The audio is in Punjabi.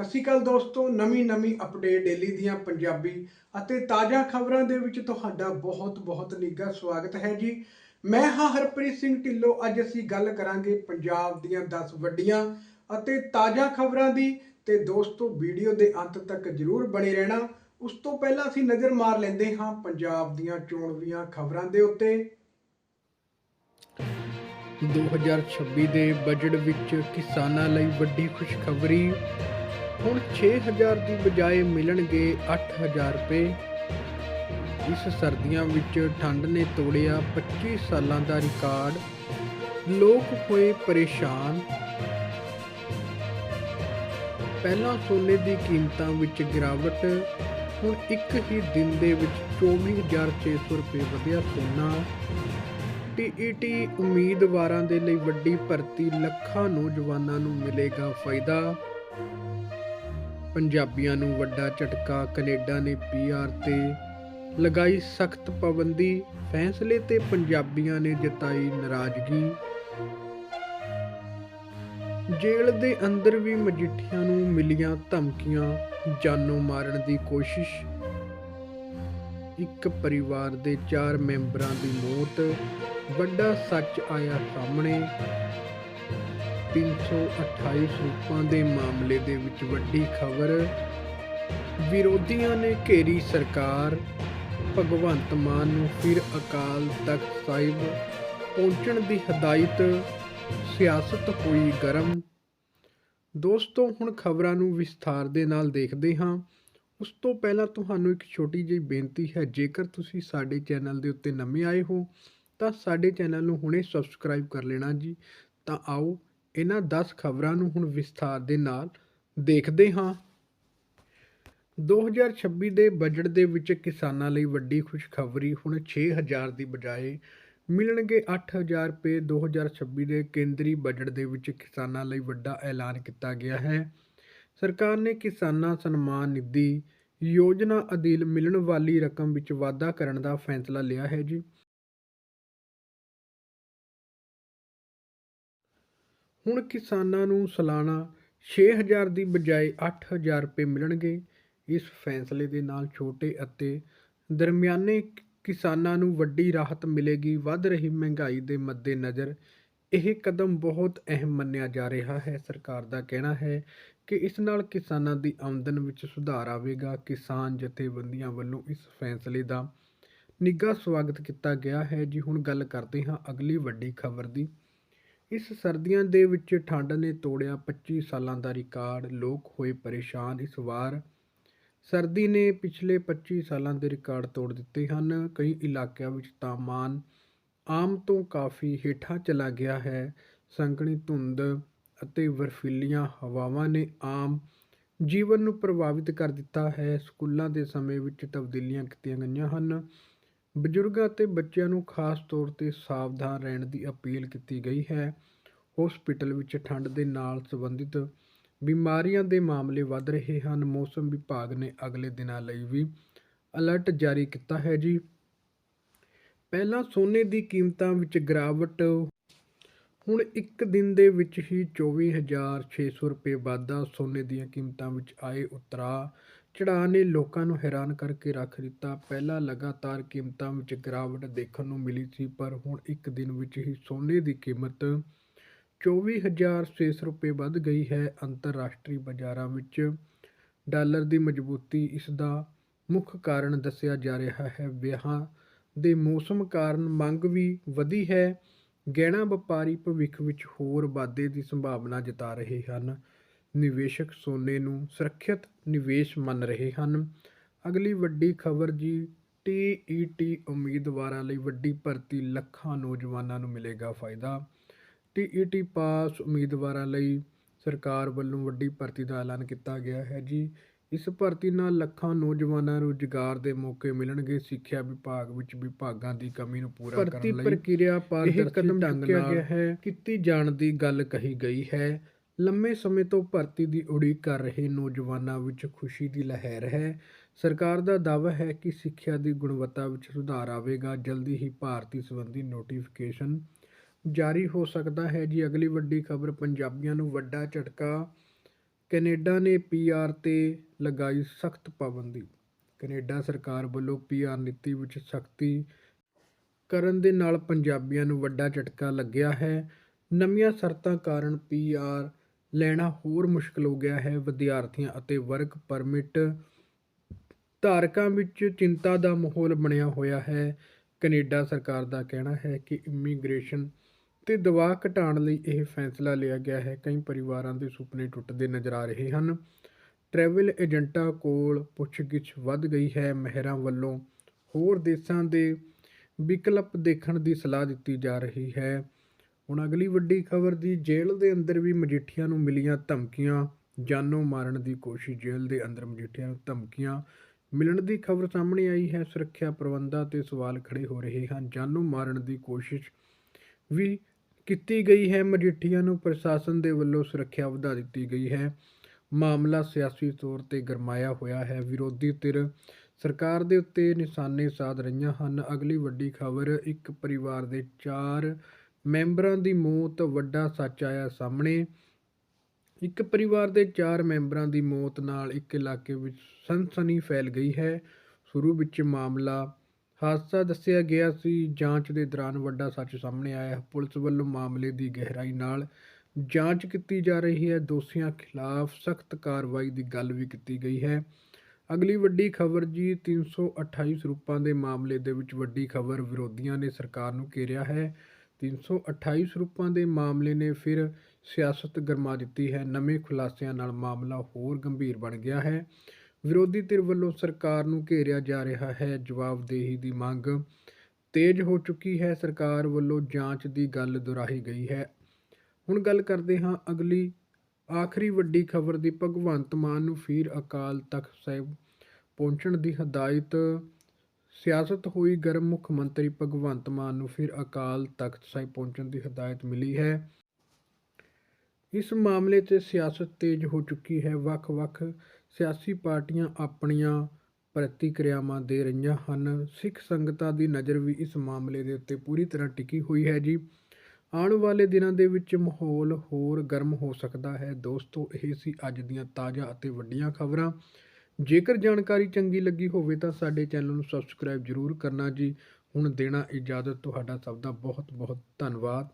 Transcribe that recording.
ਸਤਿ ਸ਼੍ਰੀ ਅਕਾਲ ਦੋਸਤੋ, ਨਵੀਂ ਨਵੀਂ ਅਪਡੇਟ ਡੇਲੀ ਦੀਆਂ ਪੰਜਾਬੀ ਅਤੇ ਤਾਜ਼ਾ ਖਬਰਾਂ ਦੇ ਵਿੱਚ ਤੁਹਾਡਾ ਬਹੁਤ ਬਹੁਤ ਨਿੱਘਾ ਸਵਾਗਤ ਹੈ ਜੀ। ਮੈਂ ਹਾਂ ਹਰਪ੍ਰੀਤ ਸਿੰਘ ਢਿੱਲੋਂ, ਅੱਜ ਅਸੀਂ ਗੱਲ ਕਰਾਂਗੇ ਪੰਜਾਬ ਦੀਆਂ 10 ਵੱਡੀਆਂ ਅਤੇ ਤਾਜ਼ਾ ਖਬਰਾਂ ਦੀ। ਤੇ ਦੋਸਤੋ, ਵੀਡੀਓ ਦੇ ਅੰਤ ਤੱਕ ਜਰੂਰ ਬਣੇ ਰਹਿਣਾ। ਉਸ ਤੋਂ ਪਹਿਲਾਂ ਅਸੀਂ ਨਜ਼ਰ ਮਾਰ ਲੈਂਦੇ ਹਾਂ ਪੰਜਾਬ ਦੀਆਂ ਚੋਣਵੀਆਂ ਖਬਰਾਂ ਦੇ ਉੱਤੇ। 2026 ਦੇ ਬਜਟ ਵਿੱਚ ਕਿਸਾਨਾਂ ਲਈ ਵੱਡੀ ਖੁਸ਼ਖਬਰੀ। ਹੁਣ 6000 ਦੀ ਬਜਾਏ ਮਿਲਣਗੇ 8000 ਰੁਪਏ। ਇਸ ਸਰਦੀਆਂ ਵਿੱਚ ਠੰਡ ਨੇ ਤੋੜਿਆ 25 ਸਾਲਾਂ ਦਾ ਰਿਕਾਰਡ। ਲੋਕ ਹੋਏ ਪਰੇਸ਼ਾਨ। ਪਹਿਲਾਂ ਸੋਨੇ ਦੀ ਕੀਮਤਾਂ ਵਿੱਚ ਗਿਰਾਵਟ, ਹੁਣ ਇੱਕ ਹੀ ਦਿਨ ਦੇ ਵਿੱਚ 24600 ਰੁਪਏ ਵਧਿਆ ਸੋਨਾ। ਟੀਈਟੀ ਉਮੀਦਵਾਰਾਂ ਦੇ ਲਈ ਵੱਡੀ ਭਰਤੀ ਲੱਖਾਂ ਨੌਜਵਾਨਾਂ ਨੂੰ ਮਿਲੇਗਾ ਫਾਇਦਾ। ਪੰਜਾਬੀਆਂ ਨੂੰ ਵੱਡਾ ਝਟਕਾ ਕੈਨੇਡਾ ਨੇ ਪੀਆਰ ਤੇ ਲਗਾਈ ਸਖਤ ਪਾਬੰਦੀ। ਫੈਸਲੇ ਤੇ ਪੰਜਾਬੀਆਂ ਨੇ ਜਤਾਈ ਨਾਰਾਜ਼ਗੀ। ਜੇਲ੍ਹ ਦੇ ਅੰਦਰ ਵੀ ਮਜੀਠੀਆਂ ਨੂੰ ਮਿਲੀਆਂ ਧਮਕੀਆਂ, ਜਾਨੋਂ ਮਾਰਨ ਦੀ ਕੋਸ਼ਿਸ਼। ਇੱਕ ਪਰਿਵਾਰ ਦੇ ਚਾਰ ਮੈਂਬਰਾਂ ਦੀ ਮੌਤ, ਵੱਡਾ ਸੱਚ ਆਇਆ ਸਾਹਮਣੇ। 328 ਸਰੂਪਾਂ ਦੇ ਮਾਮਲੇ ਦੇ ਵਿੱਚ ਵੱਡੀ ਖਬਰ। ਵਿਰੋਧੀਆਂ ਨੇ ਘੇਰੀ ਸਰਕਾਰ। ਭਗਵੰਤ ਮਾਨ ਨੂੰ ਫਿਰ ਅਕਾਲ ਤਖਤ ਸਾਹਿਬ ਪਹੁੰਚਣ ਦੀ ਹਦਾਇਤ। ਸਿਆਸਤ ਹੋਈ ਗਰਮ। ਦੋਸਤੋ, ਹੁਣ ਖਬਰਾਂ ਨੂੰ ਵਿਸਥਾਰ ਦੇ ਨਾਲ ਦੇਖਦੇ ਹਾਂ। ਉਸ ਤੋਂ ਪਹਿਲਾਂ ਤੁਹਾਨੂੰ ਇੱਕ ਛੋਟੀ ਜਿਹੀ ਬੇਨਤੀ ਹੈ, ਜੇਕਰ ਤੁਸੀਂ ਸਾਡੇ ਚੈਨਲ ਦੇ ਉੱਤੇ ਨਵੇਂ ਆਏ ਹੋ, ਤਾਂ ਸਾਡੇ ਚੈਨਲ ਨੂੰ ਹੁਣੇ ਸਬਸਕ੍ਰਾਈਬ ਕਰ ਲੈਣਾ ਜੀ। ਤਾਂ ਆਓ ਇਹਨਾਂ ਦਸ ਖਬਰਾਂ ਨੂੰ ਹੁਣ ਵਿਸਥਾਰ ਦੇ ਨਾਲ ਦੇਖਦੇ ਹਾਂ। 2026 ਦੇ ਬਜਟ ਦੇ ਵਿੱਚ ਕਿਸਾਨਾਂ ਲਈ ਵੱਡੀ ਖੁਸ਼ਖਬਰੀ ਹੁਣ 6000 ਦੀ ਬਜਾਏ ਮਿਲਣਗੇ 8000 ਰੁਪਏ 2026 ਦੇ ਕੇਂਦਰੀ ਬਜਟ ਦੇ ਵਿੱਚ ਕਿਸਾਨਾਂ ਲਈ ਵੱਡਾ ਐਲਾਨ ਕੀਤਾ ਗਿਆ ਹੈ। ਸਰਕਾਰ ਨੇ ਕਿਸਾਨਾਂ ਸਨਮਾਨ ਨਿਧੀ ਯੋਜਨਾ ਅਧੀਨ ਮਿਲਣ ਵਾਲੀ ਰਕਮ ਵਿੱਚ ਵਾਧਾ ਕਰਨ ਦਾ ਫੈਸਲਾ ਲਿਆ ਹੈ ਜੀ। ਹੁਣ ਕਿਸਾਨਾਂ ਨੂੰ ਸਾਲਾਨਾ 6000 ਦੀ ਬਜਾਏ 8000 ਰੁਪਏ ਮਿਲਣਗੇ। ਇਸ ਫੈਸਲੇ ਦੇ ਨਾਲ ਛੋਟੇ ਅਤੇ ਦਰਮਿਆਨੇ ਕਿਸਾਨਾਂ ਨੂੰ ਵੱਡੀ ਰਾਹਤ ਮਿਲੇਗੀ। ਵੱਧ ਰਹੀ ਮਹਿੰਗਾਈ ਦੇ ਮੱਦੇਨਜ਼ਰ ਇਹ ਕਦਮ ਬਹੁਤ ਅਹਿਮ ਮੰਨਿਆ ਜਾ ਰਿਹਾ ਹੈ। ਸਰਕਾਰ ਦਾ ਕਹਿਣਾ ਹੈ ਕਿ ਇਸ ਨਾਲ ਕਿਸਾਨਾਂ ਦੀ ਆਮਦਨ ਵਿੱਚ ਸੁਧਾਰ ਆਵੇਗਾ। ਕਿਸਾਨ ਜਥੇਬੰਦੀਆਂ ਵੱਲੋਂ ਇਸ ਫੈਸਲੇ ਦਾ ਨਿੱਘਾ ਸਵਾਗਤ ਕੀਤਾ ਗਿਆ ਹੈ। ਜੀ, ਹੁਣ ਗੱਲ ਕਰਦੇ ਹਾਂ ਅਗਲੀ ਵੱਡੀ ਖਬਰ ਦੀ। ਇਸ ਸਰਦੀਆਂ ਦੇ ਵਿੱਚ ਠੰਡ ਨੇ ਤੋੜਿਆ 25 ਸਾਲਾਂ ਦਾ ਰਿਕਾਰਡ। ਲੋਕ ਹੋਏ ਪਰੇਸ਼ਾਨ। ਇਸ ਵਾਰ ਸਰਦੀ ਨੇ ਪਿਛਲੇ 25 ਸਾਲਾਂ ਦੇ ਰਿਕਾਰਡ ਤੋੜ ਦਿੱਤੇ ਹਨ। ਕਈ ਇਲਾਕਿਆਂ ਵਿੱਚ ਤਾਪਮਾਨ ਆਮ ਤੋਂ ਕਾਫੀ ਹੇਠਾਂ ਚਲਾ ਗਿਆ ਹੈ। ਸੰਘਣੀ ਧੁੰਦ ਅਤੇ ਬਰਫੀਲੀਆਂ ਹਵਾਵਾਂ ਨੇ ਆਮ ਜੀਵਨ ਨੂੰ ਪ੍ਰਭਾਵਿਤ ਕਰ ਦਿੱਤਾ ਹੈ। ਸਕੂਲਾਂ ਦੇ ਸਮੇਂ ਵਿੱਚ ਤਬਦੀਲੀਆਂ ਕੀਤੀਆਂ ਗਈਆਂ ਹਨ। ਬਜ਼ੁਰਗਾਂ ਅਤੇ ਬੱਚਿਆਂ ਨੂੰ ਖਾਸ ਤੌਰ ਤੇ ਸਾਵਧਾਨ ਰਹਿਣ ਦੀ ਅਪੀਲ ਕੀਤੀ ਗਈ ਹੈ। ਹੋਸਪਿਟਲ ਵਿੱਚ ਠੰਡ ਦੇ ਨਾਲ ਸੰਬੰਧਿਤ ਬਿਮਾਰੀਆਂ ਦੇ ਮਾਮਲੇ ਵੱਧ ਰਹੇ ਹਨ। ਮੌਸਮ ਵਿਭਾਗ ਨੇ ਅਗਲੇ ਦਿਨਾਂ ਲਈ ਵੀ ਅਲਰਟ ਜਾਰੀ ਕੀਤਾ ਹੈ ਜੀ। ਪਹਿਲਾਂ ਸੋਨੇ ਦੀ ਕੀਮਤਾਂ ਵਿੱਚ ਗਿਰਾਵਟ, ਹੁਣ ਇੱਕ ਦਿਨ ਦੇ ਵਿੱਚ ਹੀ 24600 ਰੁਪਏ ਵਾਧਾ ਸੋਨੇ ਦੀਆਂ ਕੀਮਤਾਂ ਵਿੱਚ ਆਏ ਉਤਰਾ ਚੜ੍ਹਾਅ ਨੇ ਲੋਕਾਂ ਨੂੰ ਹੈਰਾਨ ਕਰਕੇ ਰੱਖ ਦਿੱਤਾ। ਪਹਿਲਾਂ ਲਗਾਤਾਰ ਕੀਮਤਾਂ ਵਿੱਚ ਗਿਰਾਵਟ ਦੇਖਣ ਨੂੰ ਮਿਲੀ ਸੀ, ਪਰ ਹੁਣ ਇੱਕ ਦਿਨ ਵਿੱਚ ਹੀ ਸੋਨੇ ਦੀ ਕੀਮਤ 24600 ਰੁਪਏ ਵੱਧ ਗਈ ਹੈ। ਅੰਤਰਰਾਸ਼ਟਰੀ ਬਾਜ਼ਾਰਾਂ ਵਿੱਚ ਡਾਲਰ ਦੀ ਮਜ਼ਬੂਤੀ ਇਸ ਦਾ ਮੁੱਖ ਕਾਰਨ ਦੱਸਿਆ ਜਾ ਰਿਹਾ ਹੈ। ਵਿਆਹਾਂ ਦੇ ਮੌਸਮ ਕਾਰਨ ਮੰਗ ਵੀ ਵਧੀ ਹੈ। ਗਹਿਣਾ ਵਪਾਰੀ ਭਵਿੱਖ ਵਿੱਚ ਹੋਰ ਵਾਧੇ ਦੀ ਸੰਭਾਵਨਾ ਜਤਾ ਰਹੇ ਹਨ। ਨਿਵੇਸ਼ਕ ਸੋਨੇ ਨੂੰ ਸੁਰੱਖਿਅਤ ਨਿਵੇਸ਼ ਮੰਨ ਰਹੇ ਹਨ। ਅਗਲੀ ਵੱਡੀ ਖਬਰ ਜੀ ਟੀਈਟੀ ਉਮੀਦਵਾਰਾਂ ਲਈ ਵੱਡੀ ਭਰਤੀ ਲੱਖਾਂ ਨੌਜਵਾਨਾਂ ਨੂੰ ਮਿਲੇਗਾ ਫਾਇਦਾ। ਟੀਈਟੀ ਪਾਸ ਉਮੀਦਵਾਰਾਂ ਲਈ ਸਰਕਾਰ ਵੱਲੋਂ ਵੱਡੀ ਭਰਤੀ ਦਾ ਐਲਾਨ ਕੀਤਾ ਗਿਆ ਹੈ ਜੀ। ਇਸ ਭਰਤੀ ਨਾਲ ਲੱਖਾਂ ਨੌਜਵਾਨਾਂ ਨੂੰ ਰੁਜ਼ਗਾਰ ਦੇ ਮੌਕੇ ਮਿਲਣਗੇ ਸਿੱਖਿਆ ਵਿਭਾਗ ਵਿੱਚ ਵਿਭਾਗਾਂ ਦੀ ਕਮੀ ਨੂੰ ਪੂਰਾ ਕਰਨ ਲਈ ਭਰਤੀ ਪ੍ਰਕਿਰਿਆ ਪਾਰਦਰਸ਼ੀ ਢੰਗ ਨਾਲ ਹੈ। ਕੀਤੀ ਜਾਣ ਦੀ ਗੱਲ ਕਹੀ ਗਈ ਹੈ। ਲੰਮੇ ਸਮੇਂ ਤੋਂ ਭਰਤੀ ਦੀ ਉਡੀਕ ਕਰ ਰਹੇ ਨੌਜਵਾਨਾਂ ਵਿੱਚ ਖੁਸ਼ੀ ਦੀ ਲਹਿਰ ਹੈ। ਸਰਕਾਰ ਦਾ ਦਾਅਵਾ ਹੈ ਕਿ ਸਿੱਖਿਆ ਦੀ ਗੁਣਵੱਤਾ ਵਿੱਚ ਸੁਧਾਰ ਆਵੇਗਾ। ਜਲਦੀ ਹੀ ਭਾਰਤੀ ਸੰਬੰਧੀ ਨੋਟੀਫਿਕੇਸ਼ਨ ਜਾਰੀ ਹੋ ਸਕਦਾ ਹੈ ਜੀ। ਅਗਲੀ ਵੱਡੀ ਖਬਰ, ਪੰਜਾਬੀਆਂ ਨੂੰ ਵੱਡਾ ਝਟਕਾ। ਕੈਨੇਡਾ ਨੇ ਪੀਆਰ ਤੇ ਲਗਾਈ ਸਖਤ ਪਾਬੰਦੀ। ਕੈਨੇਡਾ ਸਰਕਾਰ ਵੱਲੋਂ ਪੀਆਰ ਨੀਤੀ ਵਿੱਚ ਸਖਤੀ ਕਰਨ ਦੇ ਨਾਲ ਪੰਜਾਬੀਆਂ ਨੂੰ ਵੱਡਾ ਝਟਕਾ ਲੱਗਿਆ ਹੈ। ਨਵੀਆਂ ਸ਼ਰਤਾਂ ਕਾਰਨ ਪੀਆਰ ਲੈਣਾ ਹੋਰ ਮੁਸ਼ਕਲ ਹੋ ਗਿਆ ਹੈ। ਵਿਦਿਆਰਥੀਆਂ ਅਤੇ ਵਰਕ ਪਰਮਿਟ ਧਾਰਕਾਂ ਵਿੱਚ ਚਿੰਤਾ ਦਾ ਮਾਹੌਲ ਬਣਿਆ ਹੋਇਆ ਹੈ। ਕੈਨੇਡਾ ਸਰਕਾਰ ਦਾ ਕਹਿਣਾ ਹੈ ਕਿ ਇਮੀਗ੍ਰੇਸ਼ਨ ਤੇ ਦਬਾਅ ਘਟਾਉਣ ਲਈ ਇਹ ਫੈਸਲਾ ਲਿਆ ਗਿਆ ਹੈ। ਕਈ ਪਰਿਵਾਰਾਂ ਦੇ ਸੁਪਨੇ ਟੁੱਟਦੇ ਨਜ਼ਰ ਆ ਰਹੇ ਹਨ। ਟਰੈਵਲ ਏਜੰਟਾਂ ਕੋਲ ਪੁੱਛਗਿੱਛ ਵੱਧ ਗਈ ਹੈ। ਮਹਿਰਾਂ ਵੱਲੋਂ ਹੋਰ ਦੇਸ਼ਾਂ ਦੇ ਵਿਕਲਪ ਦੇਖਣ ਦੀ ਸਲਾਹ ਦਿੱਤੀ ਜਾ ਰਹੀ ਹੈ। ਹੁਣ ਅਗਲੀ ਵੱਡੀ ਖਬਰ ਦੀ ਜੇਲ੍ਹ ਦੇ ਅੰਦਰ ਵੀ ਮਜੀਠੀਆਂ ਨੂੰ ਮਿਲੀਆਂ ਧਮਕੀਆਂ, ਜਾਨੋਂ ਮਾਰਨ ਦੀ ਕੋਸ਼ਿਸ਼ ਜੇਲ੍ਹ ਦੇ ਅੰਦਰ ਮਜੀਠੀਆਂ ਨੂੰ ਧਮਕੀਆਂ। ਮਿਲਣ ਦੀ ਖਬਰ ਸਾਹਮਣੇ ਆਈ ਹੈ, ਸੁਰੱਖਿਆ ਪ੍ਰਬੰਧਾਂ ਤੇ ਸਵਾਲ ਖੜੇ ਹੋ ਰਹੇ ਹਨ। ਜਾਨੋਂ ਮਾਰਨ ਦੀ ਕੋਸ਼ਿਸ਼ ਵੀ ਕੀਤੀ ਗਈ ਹੈ, ਮਜੀਠੀਆਂ ਨੂੰ ਪ੍ਰਸ਼ਾਸਨ ਦੇ ਵੱਲੋਂ ਸੁਰੱਖਿਆ ਵਧਾ ਦਿੱਤੀ ਗਈ ਹੈ। ਮਾਮਲਾ ਸਿਆਸੀ ਤੌਰ ਤੇ ਗਰਮਾਇਆ ਹੋਇਆ ਹੈ। ਵਿਰੋਧੀ ਧਿਰ ਸਰਕਾਰ ਦੇ ਉੱਤੇ ਨਿਸ਼ਾਨੇ ਸਾਧ ਰਹੀਆਂ ਹਨ। ਅਗਲੀ ਵੱਡੀ ਖਬਰ, ਇੱਕ ਪਰਿਵਾਰ ਦੇ ਚਾਰ ਮੈਂਬਰਾਂ ਦੀ ਮੌਤ, ਵੱਡਾ ਸੱਚ ਆਇਆ ਸਾਹਮਣੇ। ਇੱਕ ਪਰਿਵਾਰ ਦੇ ਚਾਰ ਮੈਂਬਰਾਂ ਦੀ ਮੌਤ ਨਾਲ ਇੱਕ ਇਲਾਕੇ ਵਿੱਚ ਸਨਸਨੀ ਫੈਲ ਗਈ ਹੈ। ਸ਼ੁਰੂ ਵਿੱਚ ਮਾਮਲਾ ਹਾਦਸਾ ਦੱਸਿਆ ਗਿਆ ਸੀ। ਜਾਂਚ ਦੇ ਦੌਰਾਨ ਵੱਡਾ ਸੱਚ ਸਾਹਮਣੇ ਆਇਆ। ਪੁਲਿਸ ਵੱਲੋਂ ਮਾਮਲੇ ਦੀ ਗਹਿਰਾਈ ਨਾਲ ਜਾਂਚ ਕੀਤੀ ਜਾ ਰਹੀ ਹੈ। ਦੋਸ਼ੀਆਂ ਖਿਲਾਫ ਸਖਤ ਕਾਰਵਾਈ ਦੀ ਗੱਲ ਵੀ ਕੀਤੀ ਗਈ ਹੈ। ਅਗਲੀ ਵੱਡੀ ਖਬਰ ਜੀ 328 ਸਰੂਪਾਂ ਦੇ ਮਾਮਲੇ ਦੇ ਵਿੱਚ ਵੱਡੀ ਖਬਰ ਵਿਰੋਧੀਆਂ ਨੇ ਸਰਕਾਰ ਨੂੰ ਘੇਰਿਆ ਹੈ। 328 ਸਰੂਪਾਂ ਦੇ ਮਾਮਲੇ ਨੇ ਫਿਰ ਸਿਆਸਤ ਗਰਮਾ ਦਿੱਤੀ ਹੈ। ਨਵੇਂ ਖੁਲਾਸਿਆਂ ਨਾਲ ਮਾਮਲਾ ਹੋਰ ਗੰਭੀਰ ਬਣ ਗਿਆ ਹੈ। ਵਿਰੋਧੀ ਧਿਰ ਵੱਲੋਂ ਸਰਕਾਰ ਨੂੰ ਘੇਰਿਆ ਜਾ ਰਿਹਾ ਹੈ। ਜਵਾਬਦੇਹੀ ਦੀ ਮੰਗ ਤੇਜ਼ ਹੋ ਚੁੱਕੀ ਹੈ। ਸਰਕਾਰ ਵੱਲੋਂ ਜਾਂਚ ਦੀ ਗੱਲ ਦੁਹਰਾਈ ਗਈ ਹੈ। ਹੁਣ ਗੱਲ ਕਰਦੇ ਹਾਂ ਅਗਲੀ, ਆਖਰੀ ਵੱਡੀ ਖਬਰ ਦੀ। ਭਗਵੰਤ ਮਾਨ ਨੂੰ ਫਿਰ ਅਕਾਲ ਤਖਤ ਸਾਹਿਬ ਪਹੁੰਚਣ ਦੀ ਹਦਾਇਤ ਸਿਆਸਤ ਹੋਈ ਗਰਮ ਮੁੱਖ ਮੰਤਰੀ ਭਗਵੰਤ ਮਾਨ ਨੂੰ ਫਿਰ ਅਕਾਲ ਤਖਤ ਸਾਹਿਬ ਪਹੁੰਚਣ ਦੀ ਹਦਾਇਤ ਮਿਲੀ ਹੈ। ਇਸ ਮਾਮਲੇ 'ਤੇ ਸਿਆਸਤ ਤੇਜ਼ ਹੋ ਚੁੱਕੀ ਹੈ। ਵੱਖ-ਵੱਖ ਸਿਆਸੀ ਪਾਰਟੀਆਂ ਆਪਣੀਆਂ ਪ੍ਰਤੀਕਿਰਿਆਵਾਂ ਦੇ ਰਹੀਆਂ ਹਨ। ਸਿੱਖ ਸੰਗਤਾਂ ਦੀ ਨਜ਼ਰ ਵੀ ਇਸ ਮਾਮਲੇ ਦੇ ਉੱਤੇ ਪੂਰੀ ਤਰ੍ਹਾਂ ਟਿਕੀ ਹੋਈ ਹੈ ਜੀ। ਆਉਣ ਵਾਲੇ ਦਿਨਾਂ ਦੇ ਵਿੱਚ ਮਾਹੌਲ ਹੋਰ ਗਰਮ ਹੋ ਸਕਦਾ ਹੈ। ਦੋਸਤੋ, ਇਹ ਸੀ ਅੱਜ ਦੀਆਂ ਤਾਜ਼ਾ ਅਤੇ ਵੱਡੀਆਂ ਖਬਰਾਂ। ਜੇਕਰ ਜਾਣਕਾਰੀ ਚੰਗੀ ਲੱਗੀ ਹੋਵੇ ਤਾਂ ਸਾਡੇ ਚੈਨਲ ਨੂੰ ਸਬਸਕ੍ਰਾਈਬ ਜ਼ਰੂਰ ਕਰਨਾ ਜੀ। ਹੁਣ ਦੇਣਾ ਇਜਾਜ਼ਤ ਤੁਹਾਡਾ ਸਭ ਦਾ ਬਹੁਤ ਬਹੁਤ ਧੰਨਵਾਦ।